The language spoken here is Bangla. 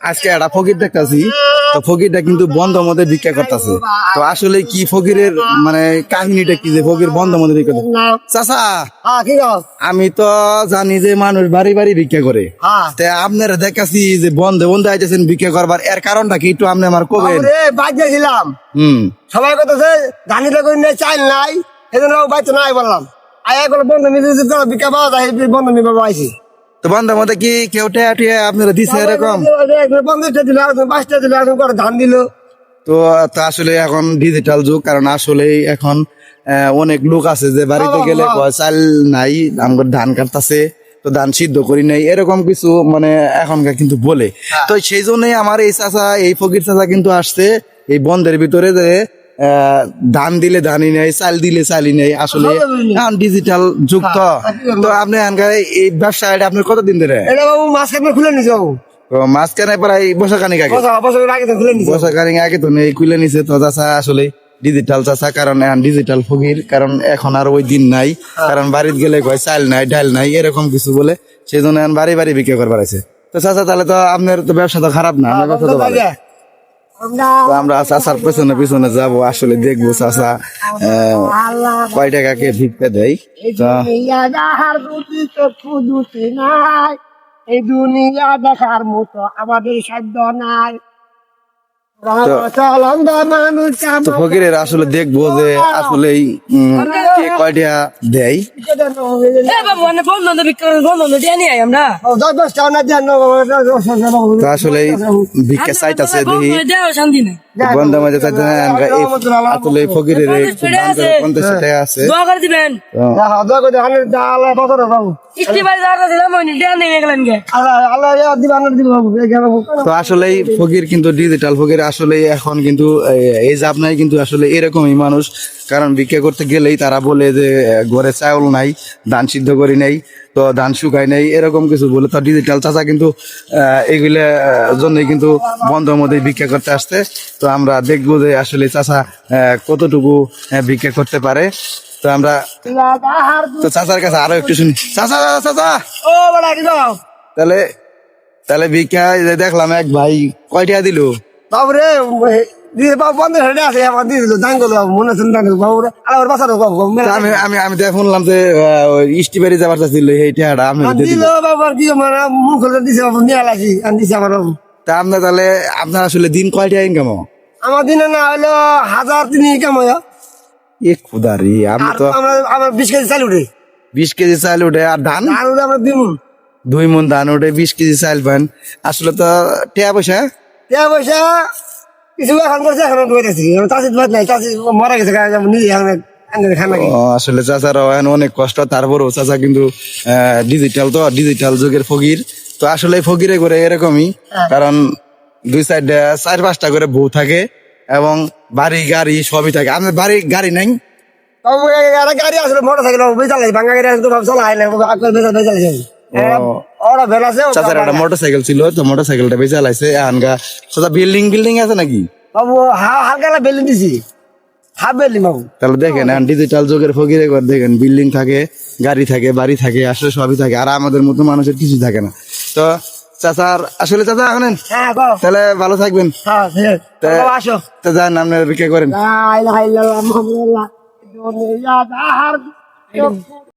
আজকে একটা ফকির দেখতেছি। তো ফকিরটা কিন্তু বন্ধ মধ্যে ভিক্ষা করতেছে। তো আসলে কি ফকিরের মানে কাহিনীটা কি যে ফকির বন্ধ মধ্যে ভিক্ষা চাচা হ্যাঁ কি আমি তো জানি যে মানুষ বাড়ি বাড়ি ভিক্ষা করে। হ্যাঁ। তে আপনারা দেখাছি যে বন্ধে বন্ধে আইতেছেন ভিক্ষা করবার। এর কারণটা কি একটু আপনি আমার কবেন? গেছিলাম হুম। সবাই কথা করে নেই চাইল নাই। সেজন্য বাইতে নাই বললাম। আয়া বন্ধ মিলে বিকা পাওয়া যায় বন্ধ মিলে আইসি তো বন্ধের মধ্যে কি কেউ টেয়া আপনারা দিছে এরকম? পঞ্চাশটা দিল পাঁচটা দিল এখন করে ধান দিল। তো তা আসলে এখন ডিজিটাল যুগ কারণ আসলে এখন অনেক লোক আছে যে বাড়িতে গেলে চাল নাই আমার ধান কাটতাছে তো ধান সিদ্ধ করি নাই। এরকম কিছু মানে এখনকার কিন্তু বলে। তো সেই জন্যই আমার এই চাচা এই ফকির চাচা কিন্তু আসছে এই বন্ধের ভিতরে যে ধান দিলে ধানই নেই চাল দিলে চালই নেই আসলে এখন ডিজিটাল যুগ তো। তো আপনি এই ব্যবসা এটা আপনার কতদিন ধরে? এটা বাবু খুলে বাবু। মাঝখানে প্রায় বছর খানিক আগে বছর খানিক আগে তো নেই খুলে নিছে তো চাচা আসলে ডিজিটাল চাচা কারণ এখন ডিজিটাল ফকির কারণ এখন আর ওই দিন নাই। কারণ বাড়িতে গেলে কয় চাল নাই ডাল নাই এরকম কিছু বলে সেই জন্য এখন বাড়ি বাড়ি বিক্রি করবার আছে। তো চাচা তাহলে তো আপনার তো ব্যবসা তো খারাপ না ব্যবসা তো ভালো। তো আমরা পেছনে পেছনে যাব আসলে দেখব কয় টাকাকে ভিক্ষা দেয়। তো এই দুনিয়া দেখার মতো আমাদের সাধ্য নাই। তো ফকিরের আসলে দেখব যে আসলে কে কয়টা দেয়? মানে তো আসলে ভিক্ষা দেখি। বন্ধ মাঝে চাইতে আমরা এই ফকিরের পঞ্চাশ টাকা আছে। দোয়া করে দিবেন। তো। ফকির কিন্তু ডিজিটাল ফকির আসলে এখন কিন্তু এই জাপ নাই কিন্তু আসলে এরকমই মানুষ। কারণ ভিক্ষা করতে গেলেই তারা বলে যে ঘরে চাউল নাই ধান সিদ্ধ করি নাই তো ধান শুকাই নাই এরকম কিছু বলে তো ডিজিটাল চাচা কিন্তু এগুলা জন্যই কিন্তু বন্ধ মধ্যে ভিক্ষা করতে আসতে তো আমরা দেখব যে আসলে চাচা কতটুকু ভিক্ষা করতে পারে। তো আমরা তো চাচার কাছে আরও একটু শুনি। চাচা চাচা, ও তাহলে তাহলে ভিক্ষা দেখলাম এক ভাই কয়টা দিল? বাবু রে দিয়ে বাবু হয়ে আছে দিয়ে দিল করল বাবু মনে বাবু? বাবু আমি আমি আমি তো শুনলাম যে ইস্টিবাড়ি যাবার চাচ্ছিল এই আমি দিল বাবু আর কি মানে মুখ খুলে দিছে বাবু নিয়ে আর দিছে আমার বাবু। তা আপনার তাহলে আপনার আসলে দিন কয়টা ইনকাম আমার দিনে না হলো হাজার তিনি কেমন এ খুদারি আমি তো আমরা আমার বিশ কেজি চাল উঠে। বিশ কেজি চাল উঠে আর ধান? উঠে আমরা দিমু দুই মন ধান উঠে বিশ কেজি চাল পান। আসলে তো টিয়া পয়সা? টাকা পয়সা কিছু এখন করছে এখন উঠেছি চাষি বাদ নাই চাষি মারা গেছে কারণ নিজে এখন আনতে খান নাকি ও, আসলে চাচারা এখন অনেক কষ্ট তারপরও চাচা কিন্তু ডিজিটাল তো ডিজিটাল যুগের ফকির। তো আসলে ফকিরে করে এরকমই কারণ দুই সাইডে চার পাঁচটা করে বউ থাকে এবং বাড়ি গাড়ি সবই থাকে। আপনার বাড়ি গাড়ি নাই। গাড়ি আসলে মোটর সাইকেল ভাঙা গাড়ি আসলে ভাব চলা হয় না চাচার একটা ছিল তো মোটর সাইকেলটা বেঁচে চালাইছে এখানকার চাচা বিল্ডিং বিল্ডিং আছে নাকি? বাবু হালকা বেলুন দিছি। হাফ বেলুন বাবু। তাহলে দেখেন ডিজিটাল যুগের ফকিরে করে দেখেন বিল্ডিং থাকে গাড়ি থাকে বাড়ি থাকে আসলে সবই থাকে আর আমাদের মতো মানুষের কিছু থাকে না। তো চাচার আসলে চাচা এখন হ্যাঁ তাহলে ভালো থাকবেন। হ্যাঁ আপনার বিক্রি করেন।